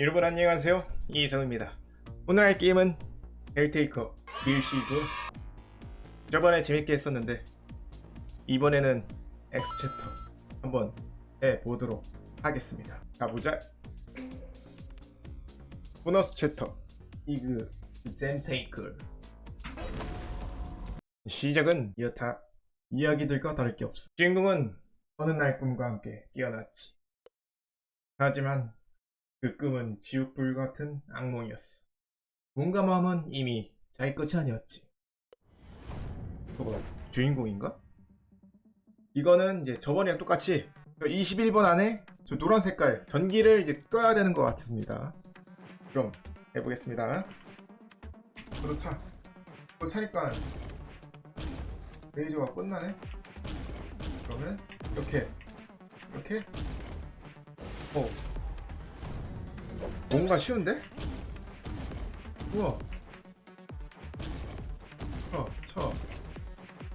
여러분 안녕하세요. 이성입니다. 오늘 할 게임은 헬테이커. 딜시드. 저번에 재밌게 했었는데 이번에는 엑스챕터 한번 해보도록 하겠습니다. 가보자. 보너스 챕터. 이그 젠테이크 시작은 이렇다 이야기들과 다를 게 없어. 주인공은 어느 날 꿈과 함께 깨어났지. 하지만 그 꿈은 지옥불 같은 악몽이었어. 뭔가 마음은 이미 자기 끝이 아니었지. 저거 주인공인가? 이거는 이제 저번이랑 똑같이 21번 안에 저 노란 색깔 전기를 이제 꺼야 되는 것 같습니다. 그럼 해보겠습니다. 저도 차. 저 차니까 레이저가 끝나네. 그러면 이렇게 이렇게 어 뭔가 쉬운데? 우와. 쳐, 쳐.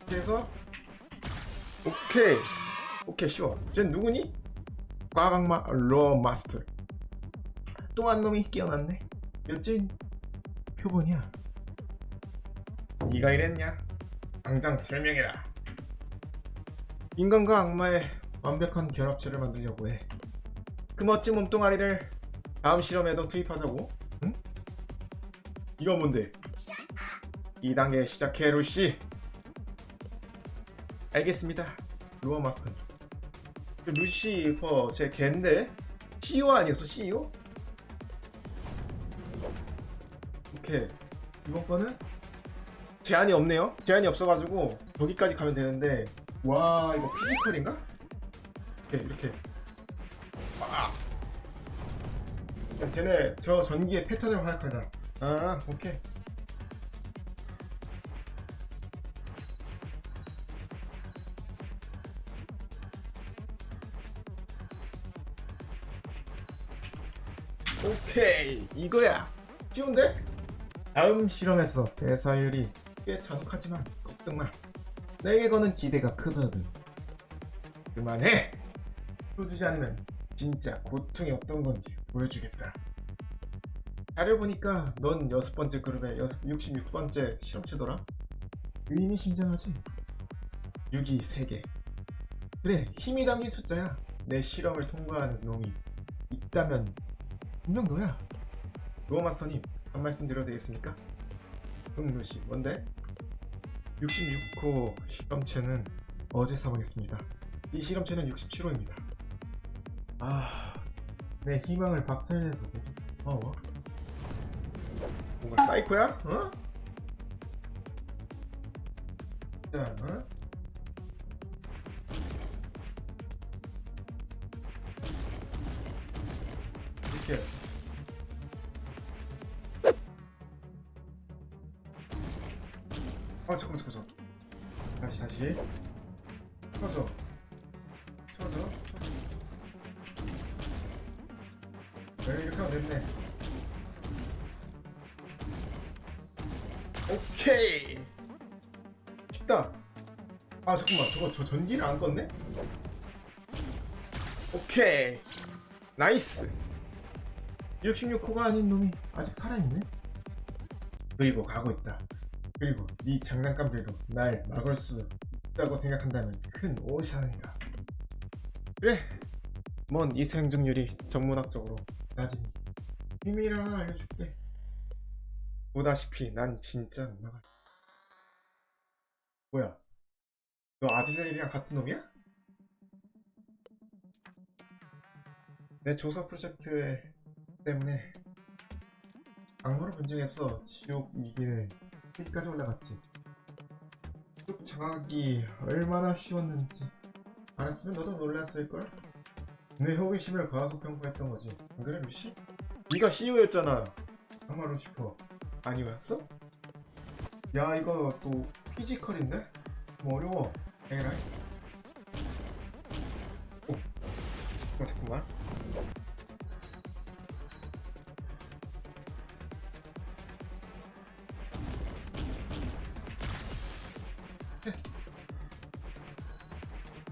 이렇게 해서 오케이. 오케이 쉬워. 쟨 누구니? 과강마 로 마스터. 또 한 놈이 깨어났네. 몇진 표본이야. 네가 이랬냐? 당장 설명해라. 인간과 악마의 완벽한 결합체를 만들려고 해. 그 멋진 몸뚱아리를 다음 실험에도 투입하자고? 응? 이거 뭔데? 2단계 시작해 루시 알겠습니다 루어 마스터 루시퍼 제 걘데? CEO 아니었어 CEO? 오케이 이번 거는 제한이 없네요 제한이 없어가지고 여기까지 가면 되는데 와 이거 피지컬인가? 오케이 이렇게 야, 쟤네 저 전기의 패턴을 파악하자. 아, 오케이. 오케이, 이거야. 쉬운데? 다음 실험에서 대사율이 꽤 잔혹하지만 걱정 마. 내게 거는 기대가 크거든. 그만해. 풀어주지 않으면 진짜 고통이 어떤 건지 보여주겠다. 자료 보니까 넌 여섯 번째 그룹의 여섯 66번째 실험체더라. 의미심장하지? 6이 3개. 그래, 힘이 담긴 숫자야. 내 실험을 통과하는 놈이 있다면 분명 너야. 로마스터님, 한 말씀 드려도 되겠습니까? 응, 루시, 뭔데? 66호 실험체는 어제 사망했습니다. 이 실험체는 67호입니다. 아, 내 희망을 박살내서 어? 뭔가 사이코야? 어? 자, 어? 이렇게 아 잠깐만 잠깐만 다시 다시 쳐줘 네, 이렇게 하면 됐네. 오케이. 쉽다. 아, 잠깐만. 저거 저 전기를 안 껐네? 오케이. 나이스. 66호가 아닌 놈이 아직 살아있네? 그리고 가고 있다. 그리고 네 장난감들도 날 막을 수 있다고 생각한다면 큰 오산이다. 그래. 뭔이 생존율이 전문학적으로 낮으니 비밀을 하나 알려줄게. 보다시피 난 진짜 음악을 뭐야? 너 아즈젤이랑 같은 놈이야? 내 조사 프로젝트 때문에 악마를 변증해서 지옥 위기를 여기까지 올라갔지. 숲 장악이 얼마나 쉬웠는지. 알았으면 너도 놀랐을걸? 내 호기심을 과소 평가했던 거지. 안 그래 루시? 네가 CEO였잖아. 아마 루시퍼 아니었어? 야 이거 또 피지컬인데? 뭐 어려워. 에라이. 오. 어 잠깐만.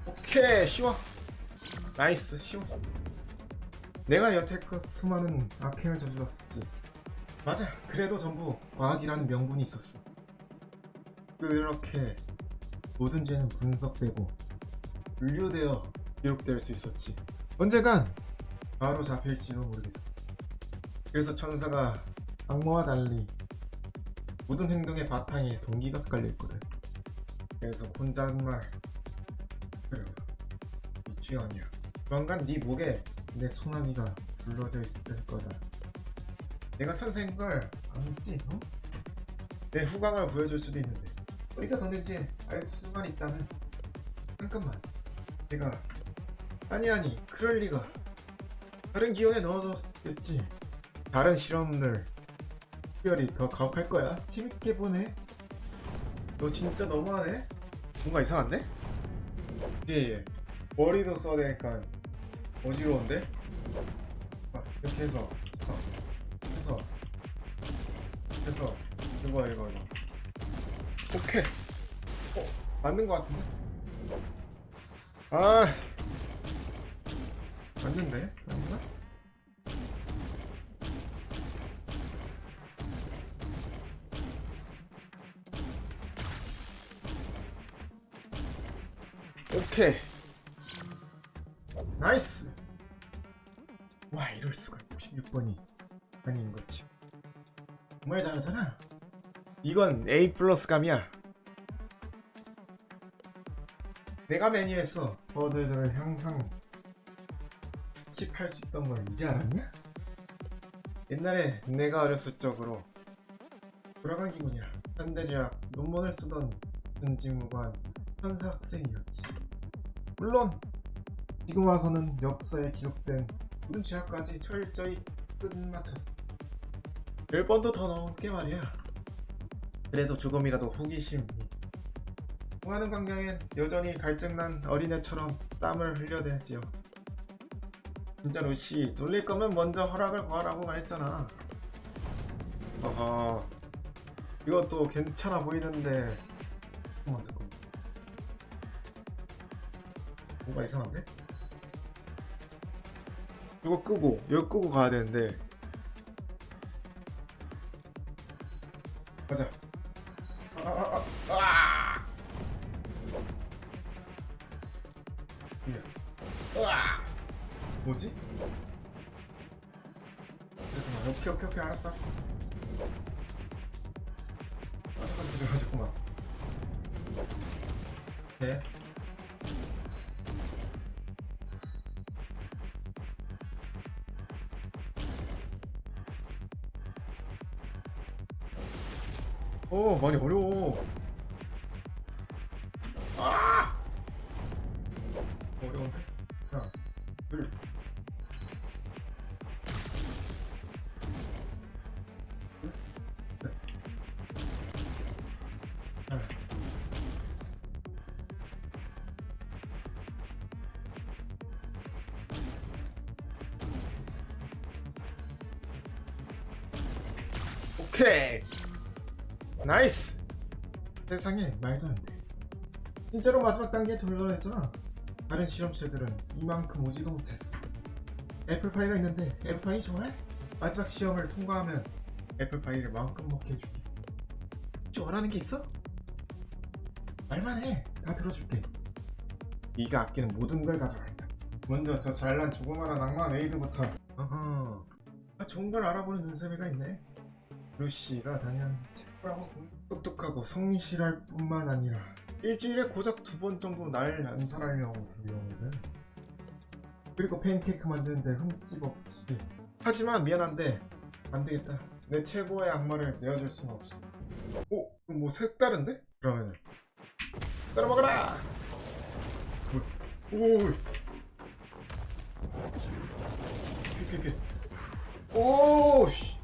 오케이 쉬워. 나이스 쉬워. 내가 여태껏 수많은 악행을 저질렀었지. 맞아. 그래도 전부 과학이라는 명분이 있었어. 그렇게 모든 죄는 분석되고 분류되어 기록될 수 있었지. 언젠간 바로 잡힐지도 모르겠다. 그래서 천사가 악마와 달리 모든 행동의 바탕에 동기가 깔려있거든. 그래서 혼잣말 그래 미치 아니야. 조만간 네 목에 내 소나기가 둘러져 있을 거다. 내가 천사인 걸 알지? 어? 내 후광을 보여줄 수도 있는데. 어디다 뒀는지 알 수만 있다면. 잠깐만. 내가 아니 아니 그럴 리가. 다른 기억에 넣어뒀겠지. 다른 실험들. 특별히 더 가혹할 거야. 재밌게 보네. 너 진짜 너무하네. 뭔가 이상한데? 그치 머리도 써야 되니까 어지러운데? 아, 이렇게 해서 어, 해서 해서 이거 이거 이거 오케이 어 맞는 거 같은데? 아 맞는데? 맞나? 오케이 나이스. 와 이럴 수가 96번이 아닌 거지. 정말 잘하잖아. 이건 A 플러스 감이야. 내가 메뉴에서 버들들을 항상 스킵할 수 있던 걸 이제 알았냐? 옛날에 내가 어렸을 적으로 돌아간 기분이야. 현대제약 논문을 쓰던 전직무관 현사 학생이었지. 물론 지금 와서는 역사에 기록된 모든 죄악까지 철저히 끝마쳤어. 10번도 더 넘게 말이야. 그래도 조금이라도 호기심이. 통하는 광경엔 여전히 갈증난 어린애처럼 땀을 흘려대지요. 진짜 루시, 놀릴 거면 먼저 허락을 구하라고 말했잖아. 아하, 이것도 괜찮아 보이는데. 잠깐만, 잠깐만. 뭔가 이상한데? 이거 끄고 이거 끄고 가야 되는데 가자 아 아 아 아, 아. 예. 으아! 뭐지? 잠깐만 오케이 오케이 오케이 알았어 알았어 아 잠깐 잠깐 잠깐만 네 어 많이 어려워. 아! 어려운데? 하나 둘. 오케이 나이스! 세상에 말도 안 돼. 진짜로 마지막 단계에 돌려냈잖아. 다른 실험체들은 이만큼 오지도 못했어. 애플파이가 있는데 애플파이 좋아해? 마지막 시험을 통과하면 애플파이를 마음껏 먹게 해줄게. 혹시 원하는 게 있어? 말만 해. 다 들어줄게. 네가 아끼는 모든 걸 가져갈다. 먼저 저 잘난 조그마한 악마 메이드부터. 어허. 아, 좋은 걸 알아보는 눈썰미가 있네. 루시가 책이라고 똑똑하고 성실할 뿐만 아니라 일주일에 고작 두 번 정도 날 암살하려고 들려오거든 그리고 팬케이크 만드는데 흠집 없지. 하지만 미안한데 안되겠다. 내 최고의 악마를 내어줄 수는 없어. 오? 그럼 뭐 색다른데? 그러면은. 따라 먹어라! 오. 피피피. 오씨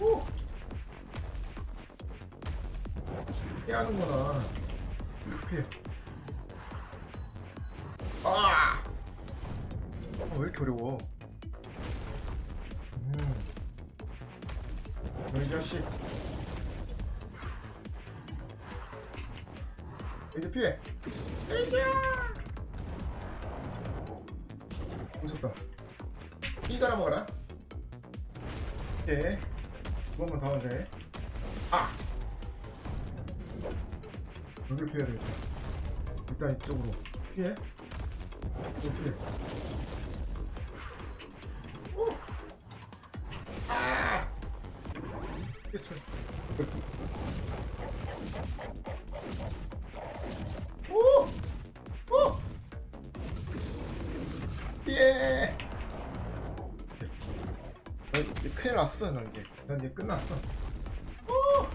오! 피하는구나. 피해. 아! 아, 왜 이렇게 어려워? 음. 너이 자식. 이제 피해. 이겨! 무섭다. 이 따라 먹어라. 오케이. 두 번만 더 하면 돼. 아! 여기를 피해야. 일단 이쪽으로 피해. 이쪽 피해. 오! 아! 피했어. 오! 오! 예! 큰일 났어, 너 이제. 넌 이제 끝났어. 오!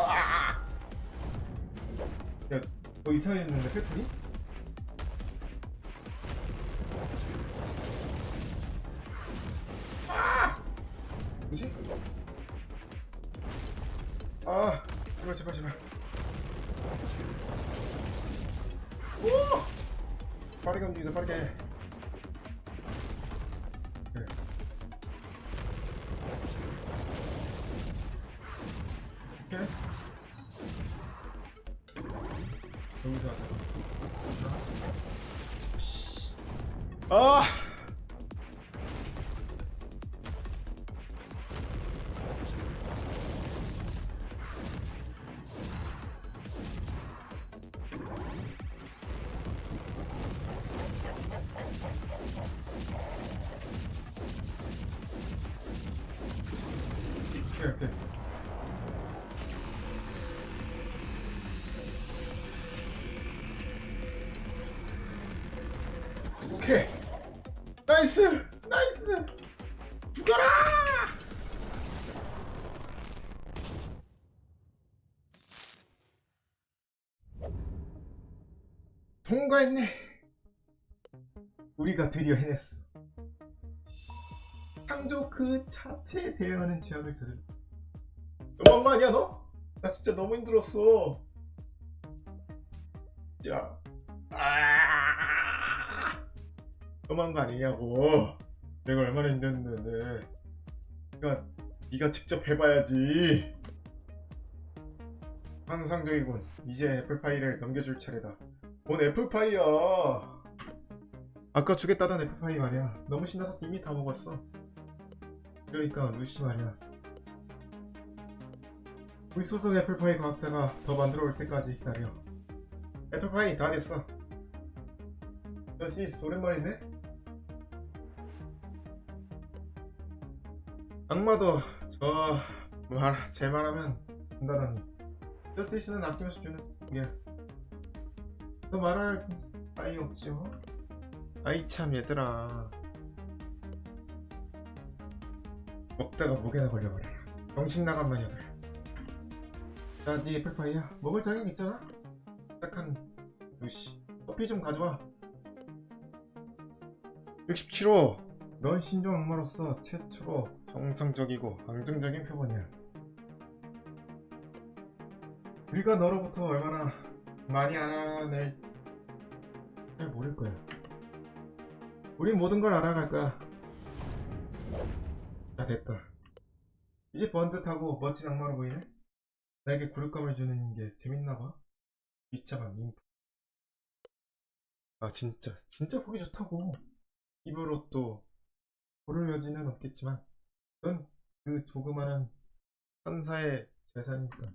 아! 야, 너 이상했는데, 패턴이? 아! 뭐지? 아, 제발, 제발, 제발. 오! 빠르게 움직이자, 빠르게. 나이스! 나이스! 죽어라! 통과했네. 우리가 드디어 해냈어. 창조 그 자체에 대응하는 제약을 저질. 너무한 거 아니야 너? 나 진짜 너무 힘들었어. 자, 아, 너무한 거 아니냐고. 내가 얼마나 힘들었는데. 그러니까 네가 직접 해봐야지. 환상적이군. 이제 애플파이를 넘겨줄 차례다. 뭔 애플파이야? 아까 주겠다던 애플파이 말이야. 너무 신나서 이미 다 먹었어. 그러니까 루시 말이야. 우리 소속 애플파이 과학자가 더 만들어 올 때까지 기다려. 애플파이 다 됐어. 저시스 오랜만이네. 악마도 저 말 제 말하면 된다더니 저스티스는 아끼면서 주는 게. 너 말할 아이 없지요? 아이 참 얘들아. 먹다가 목에나 걸려버려. 정신 나간 마녀들. 자, 네 애플파이야. 먹을 자격 있잖아. 딱한 루시. 커피 좀 가져와. 67호. 넌 신종 악마로서 최초로 정상적이고 안정적인 표본이야. 우리가 너로부터 얼마나 많이 알아낼 잘 모를 거야. 우린 모든 걸 알아갈 거야. 자 됐다. 이제 번듯하고 멋진 악마로 보이네. 나에게 굴욕감을 주는 게 재밌나봐. 비참한 인프. 아 진짜 진짜 보기 좋다고. 입으로 또 고를 여지는 없겠지만 넌그 조그마한 천사의 재산이니까.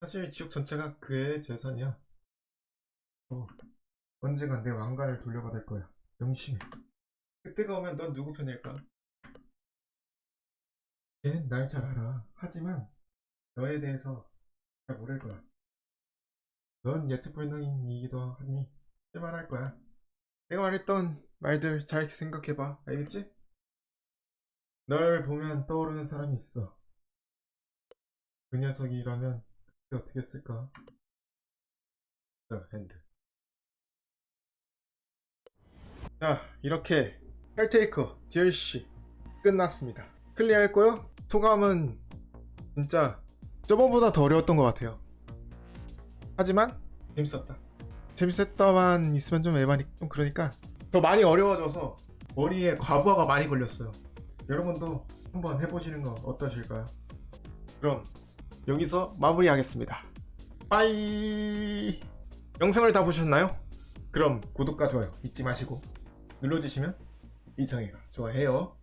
사실 지옥 전체가 그의 재산이야. 어, 언젠간 내 왕관을 돌려받을 거야. 명심해. 그때가 오면 넌 누구 편일까? 걔는 날잘 알아. 하지만 너에 대해서 잘 모를 거야. 넌 예측 불능이기도 하니 쓸만할 거야. 내가 말했던 말들 잘 생각해봐. 알겠지? 널 보면 떠오르는 사람이 있어. 그 녀석이라면 그때 어떻게 했을까? 자, 핸드. 자, 이렇게 헬테이커 DLC 끝났습니다. 클리어했고요. 소감은 진짜 저번보다 더 어려웠던 것 같아요. 하지만 재밌었다. 재밌었다만 있으면 좀 애만이 좀 그러니까 더 많이 어려워져서 머리에 과부하가 많이 걸렸어요. 여러분도 한번 해보시는 거 어떠실까요? 그럼 여기서 마무리하겠습니다. 빠이. 영상을 다 보셨나요? 그럼 구독과 좋아요 잊지 마시고 눌러주시면 이성애가 좋아해요.